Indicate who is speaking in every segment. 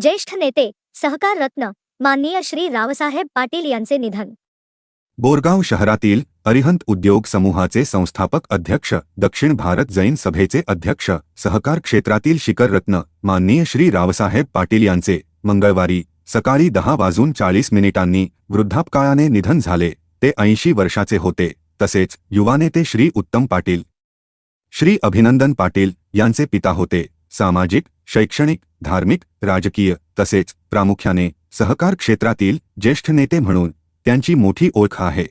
Speaker 1: ज्येष्ठ नेते सहकार रत्न माननीय श्री रावसाहेब पाटील यांचे निधन.
Speaker 2: बोरगाव शहरातील अरिहंत उद्योग समूहाचे संस्थापक अध्यक्ष दक्षिण भारत जैन सभेचे अध्यक्ष सहकार क्षेत्रातील शिखर रत्न माननीय श्री रावसाहेब पाटील यांचे मंगळवारी सकाळी दहा वाजून चाळीस मिनिटांनी वृद्धापकाळाने निधन झाले. ते ऐंशी वर्षाचे होते. तसेच युवानेते श्री उत्तम पाटील श्री अभिनंदन पाटील यांचे पिता होते. सामाजिक शैक्षणिक धार्मिक राजकीय तसेच प्रामुख्याने सहकार क्षेत्रातील ज्येष्ठ नेते म्हणून त्यांची मोठी ओळख आहे.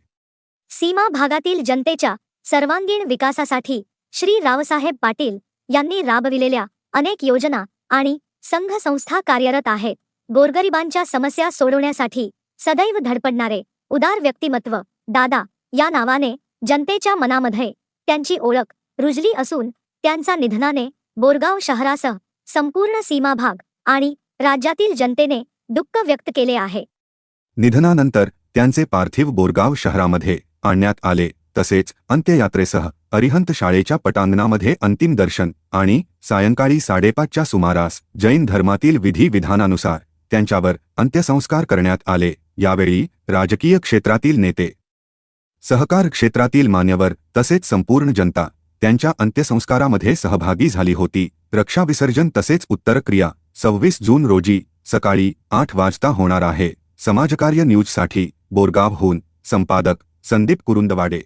Speaker 1: सीमा भागातील जनतेच्या सर्वांगीण विकासासाठी श्री रावसाहेब पाटील यांनी राबविलेल्या अनेक योजना आणि संघ संस्था कार्यरत आहेत. गोरगरिबांच्या समस्या सोडवण्यासाठी सदैव धडपडणारे उदार व्यक्तिमत्व दादा या नावाने जनतेच्या मनामध्ये त्यांची ओळख रुजली असून त्यांचा निधनाने बोरगाव शहरासह संपूर्ण सीमा भाग आणि राज्यातील जनतेने दुःख व्यक्त केले आहे.
Speaker 2: निधनानंतर त्यांचे पार्थिव बोरगाव शहरामध्ये आणण्यात आले. तसेच अंत्ययात्रेसह अरिहंत शाळेच्या पटांगणामध्ये अंतिम दर्शन आणि सायंकाळी साडेपाचच्या सुमारास जैन धर्मातील विधी विधानानुसार त्यांच्यावर अंत्यसंस्कार करण्यात आले. यावेळी राजकीय क्षेत्रातील नेते सहकार क्षेत्रातील मान्यवर तसेच संपूर्ण जनता त्यांच्या अंत्यसंस्कारामध्ये सहभागी झाली होती. रक्षा विसर्जन तसेच उत्तरक्रिया. सव्वीस जून रोजी सकाळी आठ वाजता होणार आहे. समाजकार्य न्यूजसाठी बोरगावहून संपादक संदीप कुरुंदवाडे.